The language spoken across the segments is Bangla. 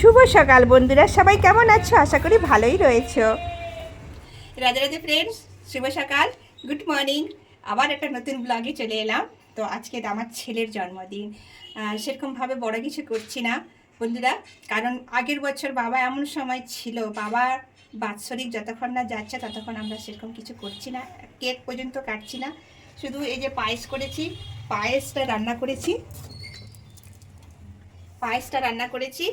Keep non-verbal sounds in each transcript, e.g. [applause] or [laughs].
শুভ সকাল বন্ধুরা, সবাই কেমন আছো? আশা করি ভালোই রয়েছো। রাজা রাজা ফ্রেন্ডস শুভ সকাল গুড মর্নিং আবার একটা নতুন ব্লগে চলে এলাম। তো আজকে আমার ছেলের জন্মদিন। সেরকমভাবে বড় কিছু করছি না, বন্ধুরা। কারণ আগের বছর বাবা এমন সময় ছিল বাবা বাৎসরিক যতক্ষণ না যাচ্ছে, ততক্ষণ আমরা সেরকম কিছু করছি না, কেক পর্যন্ত কাটছি না। শুধু এই যে পায়েস করেছি, পায়েসটা রান্না করেছি। পায়েসটা রান্না করেছি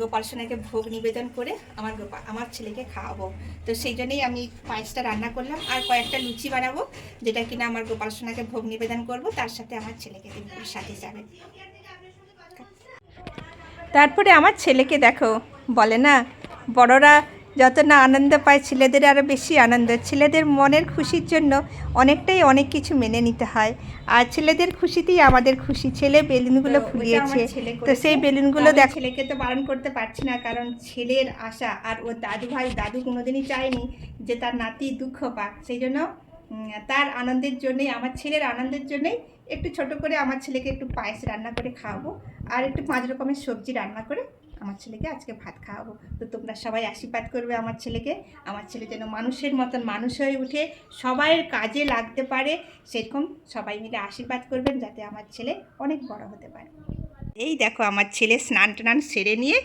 গোপাল সোনাকে ভোগ নিবেদন করে আমার গোপাল আমার ছেলেকে খাওয়াবো। তো সেই জন্যেই আমি পায়েসটা রান্না করলাম আর কয়েকটা লুচি বানাবো, যেটা কিনা আমার গোপাল সোনাকে ভোগ নিবেদন করব, তার সাথে আমার ছেলেকে সাথে যাবে। তারপরে আমার ছেলেকে দেখো, বলে না, বড়রা যত না আনন্দ পায় ছেলেদের আরও বেশি আনন্দ। ছেলেদের মনের খুশির জন্য অনেকটাই অনেক কিছু মেনে নিতে হয়। আর ছেলেদের খুশিতেই আমাদের খুশি। ছেলে বেলুনগুলো ফুলিয়েছে। তো সেই বেলুনগুলো দেখ ছেলেকে তো বারণ করতে পারছি না কারণ ছেলের আশা আর ও দাদু ভাই দাদু কোনোদিনই চায়নি যে তার নাতি দুঃখ পাক। সেই জন্য তার আনন্দের জন্যই আমার ছেলের আনন্দের জন্যই একটু ছোট করে আমার ছেলেকে একটু পায়েস রান্না করে খাওয়াবো। আর একটু পাঁচ রকমের সবজি রান্না করে আমার ছেলেকে আজকে ভাত খাওয়াবো। তো তোমরা সবাই আশীর্বাদ করবে আমার ছেলেকে। আমার ছেলে যেন মানুষের মতন মানুষ হয়ে উঠে, সবাইয়ের কাজে লাগতে পারে, সেরকম সবাই মিলে আশীর্বাদ করবেন যাতে আমার ছেলে অনেক বড় হতে পারে। এই দেখো আমার ছেলে স্নান টান সেরে নিয়ে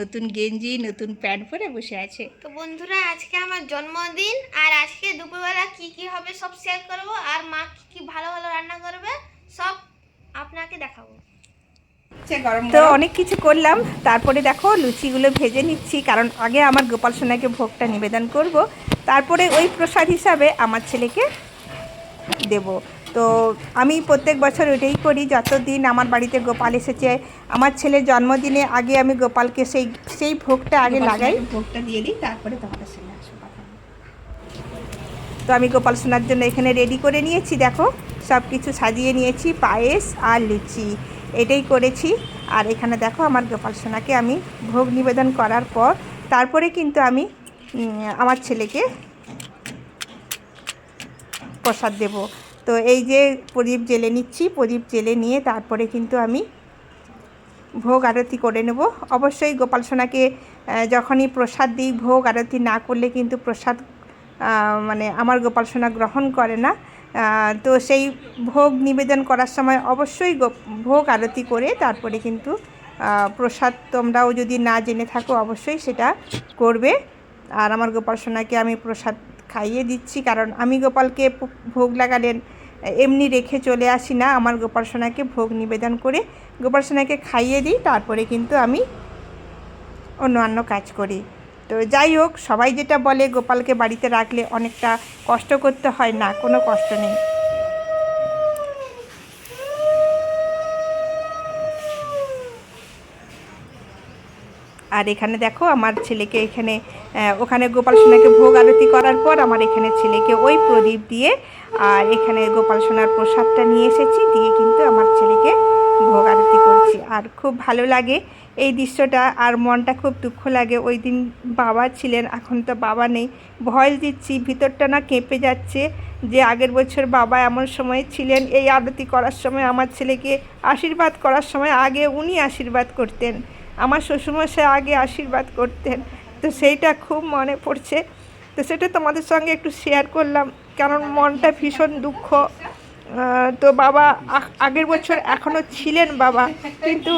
নতুন গেঞ্জি, নতুন প্যান্ট পরে বসে আছে। তো বন্ধুরা, আজকে আমার জন্মদিন আর আজকে দুপুরবেলা কি কি হবে সব শেয়ার করব আর মা কি কি ভালো ভালো রান্না করবে সব আপনাকে দেখাবো। তো অনেক কিছু করলাম। তারপরে দেখো লুচিগুলো ভেজে নিচ্ছি কারণ আগে আমার গোপাল সোনাকে ভোগটা নিবেদন করব। তারপরে ওই প্রসাদ হিসাবে আমার ছেলেকে দেব। তো আমি প্রত্যেক বছর ওইটাই করি যতদিন আমার বাড়িতে গোপাল এসেছে আমার ছেলের জন্মদিনে আগে আমি গোপালকে সেই সেই ভোগটা আগে লাগাই। ভোগটা দিয়ে দিই তারপরে তোমাদের সঙ্গে আসব তো আমি গোপাল সোনার জন্য এখানে রেডি করে নিয়েছি দেখো। সব কিছু সাজিয়ে নিয়েছি পায়েস আর লুচি। এটাই করেছি। আর এখানে দেখো আমার গোপাল সোনাকে আমি ভোগ নিবেদন করার পর, তারপরে কিন্তু আমি আমার ছেলেকে প্রসাদ দেব। তো এই যে প্রদীপ জেলে নিচ্ছি, প্রদীপ জেলে নিয়ে তারপরে কিন্তু আমি ভোগ আরতি করে নেব। অবশ্যই গোপাল সোনাকে যখনই প্রসাদ দিই, ভোগ আরতি না করলে কিন্তু প্রসাদ মানে আমার গোপাল সোনা গ্রহণ করে না। তো সেই ভোগ নিবেদন করার সময় অবশ্যই ভোগ আরতি করে তারপরে কিন্তু প্রসাদ তোমরাও যদি না জেনে থাকো অবশ্যই সেটা করবে। আর আমার গোপাল সোনাকে আমি প্রসাদ খাইয়ে দিচ্ছি, কারণ আমি গোপালকে ভোগ লাগালেন, এমনি রেখে চলে আসি না। আমার গোপাল সোনাকে ভোগ নিবেদন করে গোপাল সোনাকে খাইয়ে দিই, তারপরে কিন্তু আমি অন্যান্য কাজ করি। তো যাই হোক, সবাই যেটা বলে গোপালকে বাড়িতে রাখলে অনেকটা কষ্ট করতে হয় না, কোনো কষ্ট নেই। আর এখানে দেখো, আমার ছেলেকে এখানে ওখানে গোপাল সোনাকে ভোগ আরতি করার পর আমার এখানে ছেলেকে ওই প্রদীপ দিয়ে, আর এখানে গোপাল সোনার প্রসাদটা নিয়ে এসেছি, দিয়ে কিন্তু আমার ছেলেকে ভোগ আরতি করছি। আর খুব ভালো লাগে এই দৃশ্যটা, আর মনটা খুব দুঃখ লাগে। ওই দিন বাবা ছিলেন, এখন তো বাবা নেই। ভয় দিচ্ছি, ভিতরটা না কেঁপে যাচ্ছে যে আগের বছর বাবা এমন সময় ছিলেন, এই আরতি করার সময় আমার ছেলেকে আশীর্বাদ করার সময় আগে উনি আশীর্বাদ করতেন। আমার শ্বশুরমশাই আগে আশীর্বাদ করতেন। তো সেইটা খুব মনে পড়ছে। তো সেটা তোমাদের সঙ্গে একটু শেয়ার করলাম, কারণ মনটা ভীষণ দুঃখ। তো বাবা আগের বছর এখনও ছিলেন বাবা কিন্তু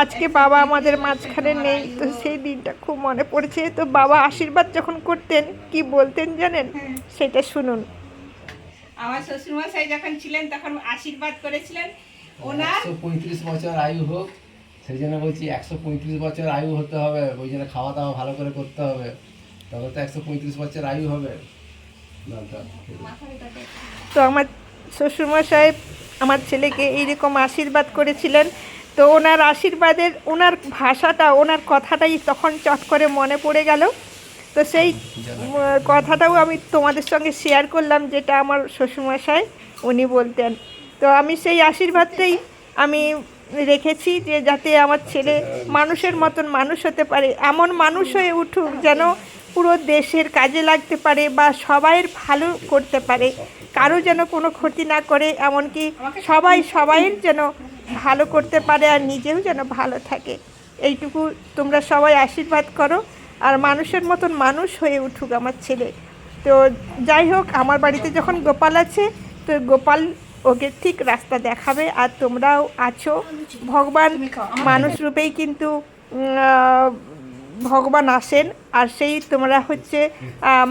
আজকে বাবা আমাদের মাঝখানে নেই তো সেই দিনটা খুব মনে পড়ছে। তো বাবা আশীর্বাদ যখন করতেন কি বলতেন জানেন? সেটা শুনুন। আমার শ্বশুরমশাই যখন ছিলেন তখন আশীর্বাদ করেছিলেন। ওনার একশো পঁয়ত্রিশ বছর আয়ু হোক সেই জন্য বলছি একশো পঁয়ত্রিশ বছর আয়ু হতে হবে ওই জন্য খাওয়া দাওয়া ভালো করে করতে হবে। তবে তো একশো পঁয়ত্রিশ বছর আয়ু হবে। তো তো আমার শ্বশুরমশাই আমার ছেলেকে এইরকম আশীর্বাদ করেছিলেন। তো ওনার আশীর্বাদের, ওনার ভাষাটা, ওনার কথাটাই তখন চট করে মনে পড়ে গেল। তো সেই কথাটাও আমি তোমাদের সঙ্গে শেয়ার করলাম, যেটা আমার শ্বশুরমশাই উনি বলতেন। তো আমি সেই আশীর্বাদটাই আমি রেখেছি যে যাতে আমার ছেলে মানুষের মতন মানুষ হতে পারে, এমন মানুষ হয়ে উঠুক যেন পুরো দেশের কাজে লাগতে পারে বা সবাইয়ের ভালো করতে পারে কারও যেন কোনো ক্ষতি না করে এমনকি সবাই সবাইয়ের যেন ভালো করতে পারে আর নিজেও যেন ভালো থাকে। এইটুকু তোমরা সবাই আশীর্বাদ করো আর মানুষের মতন মানুষ হয়ে উঠুক আমার ছেলে। তো যাই হোক আমার বাড়িতে যখন গোপাল আছে তো গোপাল ওকে ঠিক রাস্তা দেখাবে আর তোমরাও আছো। ভগবান মানুষ রূপেই কিন্তু ভগবান আসেন আর সেই তোমরা হচ্ছে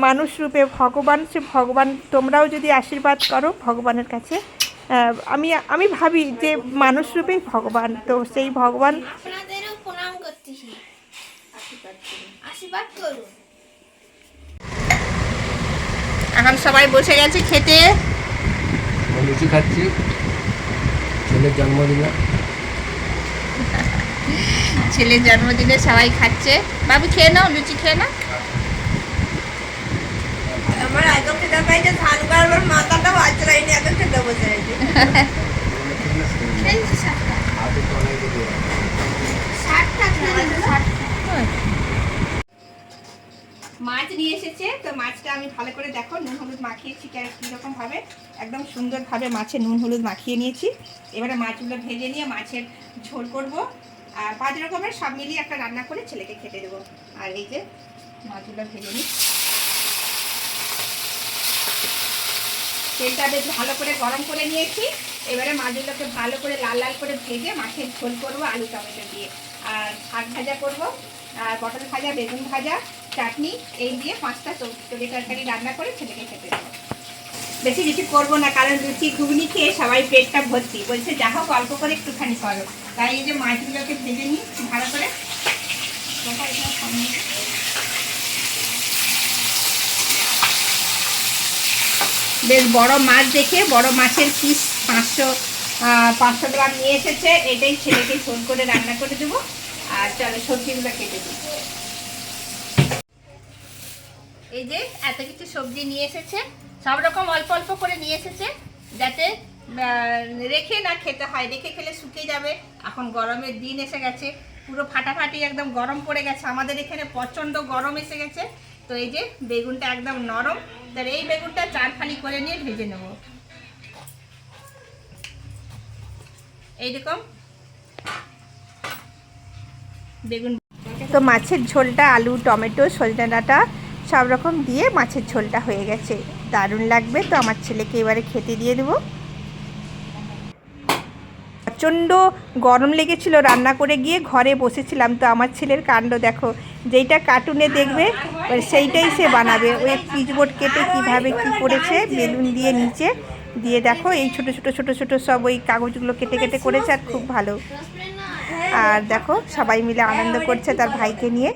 মানুষ রূপে ভগবান সে ভগবান তোমরাও যদি আশীর্বাদ করো ভগবানের কাছে আমি আমি ভাবি যে মানুষ রূপেই ভগবান তো সেই ভগবান প্রণাম করতেছি আশীর্বাদ করুন। এখন সবাই বসে গেছে খেতে। লুচি খাচ্ছি। ছেলের জন্মদিনে। [laughs] ছেলের জন্মদিনে সবাই খাচ্ছে। বাবু খেয়ে নাও লুচি খেয়ে নাও। আমার আগে খেতে পাইছে ধান খেতে বসে আছে। মাছ নিয়ে এসেছে তো মাছটা আমি ভালো করে দেখো নুন হলুদ মাখিয়েছি কীরকম ভাবে একদম সুন্দরভাবে মাছে নুন হলুদ মাখিয়ে নিয়েছি। এবারে মাছগুলো ভেজে নিয়ে মাছের ঝোল করব। আর পাঁচ রকমের সব মিলিয়ে একটা রান্না করে ছেলেকে খেতে দেবো। আর এই যে মাছগুলো ভেজে নিই। তেলটা বেশ ভালো করে গরম করে নিয়েছি। এবারে মাছগুলোকে ভালো করে লাল লাল করে ভেজে মাছের ঝোল করব আলু টমেটো দিয়ে। আর শাক ভাজা করব। আর পটল ভাজা, বেগুন ভাজা, চাটনি, এই দিয়ে পাঁচটা তরি তরকারি রান্না করে ছেলেকে খেতে দেবো। বেশি কিছু করব না, কারণ লুচি, ঘুগনি খেয়ে সবাই পেটটা ভর্তি। বলছে, যা হোক, অল্প করে একটুখানি করো। তাই এই যে মাছগুলোকে ভেজে নিই, ভালো করে। বেশ বড় মাছ দেখে, বড় মাছের পিস পাঁচশো পাঁচশো গ্রাম নিয়ে এসেছে। এটাই ছেলেকে ঝোল করে রান্না করে দেবো। আর চলো, সবজিগুলো কেটে দিই। এই যে, এত কিছু সবজি নিয়ে এসেছে। সব রকম অল্প অল্প করে নিয়ে এসেছে, যাতে রেখে না খেতে হয়, রেখে খেলে শুকিয়ে যাবে। এখন গরমের দিন এসে গেছে, পুরো ফাটাফাটি একদম গরম পড়ে গেছে। আমাদের এখানে প্রচণ্ড গরম এসে গেছে। তো এই যে, বেগুনটা একদম নরম। তার এই বেগুনটা চার ফালি করে নিয়ে ভেজে নেব। এইরকম। বেগুন। তো মাছের ঝোলটা, আলু, টমেটো, সজনে ডাঁটা, সব রকম দিয়ে মাছের ঝোলটা হয়ে গেছে। দারুণ লাগবে। তো আমার ছেলেকে এবারে খেতে দিয়ে দেবো। প্রচণ্ড গরম লেগেছিল রান্না করে গিয়ে ঘরে বসেছিলাম। তো আমার ছেলের কাণ্ড দেখো, যেইটা কার্টুনে দেখবে সেইটাই সে বানাবে। ওই পিচবোর্ড কেটে কীভাবে কি করেছে, বেলুন দিয়ে নিচে দিয়ে দেখো, এই ছোট ছোট ছোট ছোট সব ওই কাগজগুলো কেটে কেটে করেছে আর খুব ভালো। আর দেখো, সবাই মিলে আনন্দ করছে তার ভাইকে নিয়ে।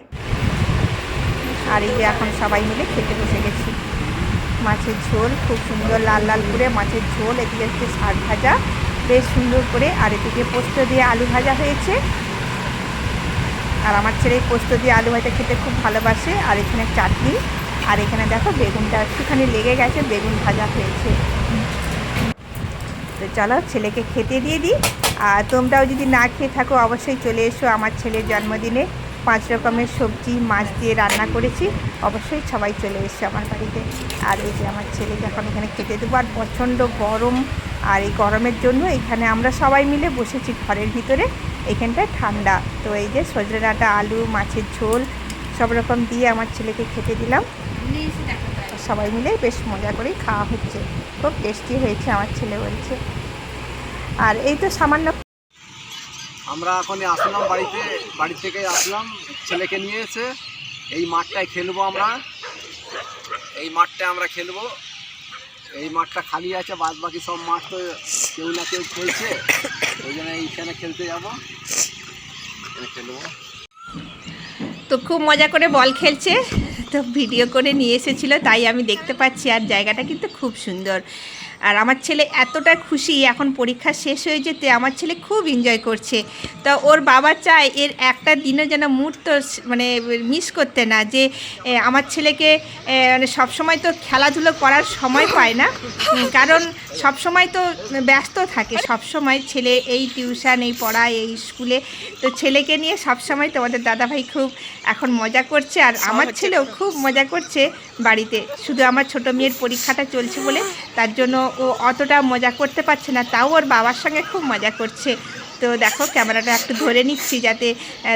আর এই যে এখন সবাই মিলে খেতে বসে গেছি। মাছের ঝোল, খুব সুন্দর লাল লাল করে মাছের ঝোল, এদিকে হচ্ছে শাক ভাজা, বেশ সুন্দর করে, আর এদিকে পোস্ত দিয়ে আলু ভাজা হয়েছে। আর আমার ছেলে পোস্ত দিয়ে আলু ভাজা খেতে খুব ভালোবাসে, আর এখানে চাটনি, আর এখানে দেখো বেগুনটা একটুখানি লেগে গেছে, বেগুন ভাজা হয়েছে। তো চলো ছেলেকে খেতে দিয়ে দিই, আর তোমরাও যদি না খেয়ে থাকো, অবশ্যই চলে এসো আমার ছেলের জন্মদিনে। পাঁচ রকমের সবজি, মাছ দিয়ে রান্না করেছি। অবশ্যই সবাই চলে এসো আমার বাড়িতে। আর এই যে আমার ছেলেকে এখন এখানে খেতে দেবো। আর প্রচণ্ড গরম। আর এই গরমের জন্য এখানে আমরা সবাই মিলে বসেছি ঘরের ভিতরে। এখানটা ঠান্ডা। তো এই যে সজনে ডাঁটা, আলু, মাছের ঝোল, সব রকম দিয়ে আমার ছেলেকে খেতে দিলাম। সবাই মিলে বেশ মজা করেই খাওয়া হচ্ছে। খুব টেস্টি হয়েছে, আমার ছেলে বলছে। আর এই তো সামান্য আমরা এখন আসলাম বাড়িতে, বাড়ি থেকে আসলাম, ছেলেকে নিয়ে এসে। এই মাঠটায় খেলব আমরা। এই মাঠটায় আমরা খেলব। এই মাঠটা খালি আছে বাদ বাকি সব মাঠ তো কেউ না কেউ খেলছে। ওই জন্য এইখানে খেলতে যাব। খেলব। তো খুব মজা করে বল খেলছে। তো ভিডিও করে নিয়ে এসেছিল, তাই আমি দেখতে পাচ্ছি আর জায়গাটা কিন্তু খুব সুন্দর। আর আমার ছেলে এতটা খুশি এখন পরীক্ষা শেষ হয়ে যেতে আমার ছেলে খুব এনজয় করছে। তো ওর বাবা চায় এর একটা দিনও যেন মুহূর্ত মানে মিস করতে না যে আমার ছেলেকে মানে সবসময় তো খেলাধুলো করার সময় পায় না। কারণ সবসময় তো ব্যস্ত থাকে সবসময় ছেলে এই টিউশন এই পড়া এই স্কুলে তো ছেলেকে নিয়ে সবসময় তোমাদের দাদাভাই খুব এখন মজা করছে আর আমার ছেলেও খুব মজা করছে বাড়িতে। শুধু আমার ছোট মেয়ের পরীক্ষাটা চলছে বলে তার জন্য ও অতটা মজা করতে পারছে না, তাও ওর বাবার সঙ্গে খুব মজা করছে। তো দেখো, ক্যামেরাটা একটু ধরে নিচ্ছি যাতে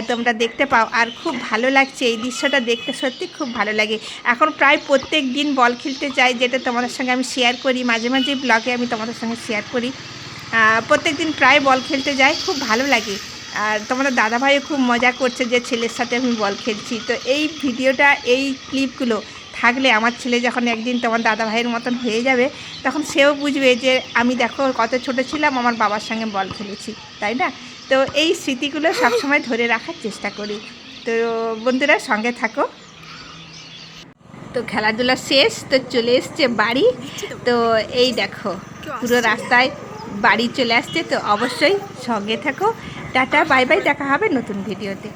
তোমরা দেখতে পাও। আর খুব ভালো লাগছে এই দৃশ্যটা দেখতে, সত্যি খুব ভালো লাগে। এখন প্রায় প্রত্যেক দিন বল খেলতে যাই, যেটা তোমাদের সঙ্গে আমি শেয়ার করি। মাঝে মাঝে ব্লগে আমি তোমাদের সঙ্গে শেয়ার করি। প্রত্যেক দিন প্রায় বল খেলতে যাই, খুব ভালো লাগে। আর তোমাদের দাদাভাইও খুব মজা করছে যে ছেলের সাথে আমি বল খেলছি। তো এই ভিডিওটা, এই ক্লিপগুলো থাকলে আমার ছেলে যখন একদিন তোমার দাদা ভাইয়ের মতন হয়ে যাবে, তখন সেও বুঝবে যে আমি দেখো কত ছোট ছিলাম, আমার বাবার সঙ্গে বল খেলেছি, তাই না? তো এই স্মৃতিগুলো সবসময় ধরে রাখার চেষ্টা করি। তো বন্ধুরা সঙ্গে থাকো। তো খেলাধুলা শেষ, তো চলে এসছে বাড়ি। তো এই দেখো, পুরো রাস্তায় বাড়ি চলে আসছে, তো অবশ্যই সঙ্গে থাকো। টাটা, বাই বাই, দেখা হবে নতুন ভিডিওতে।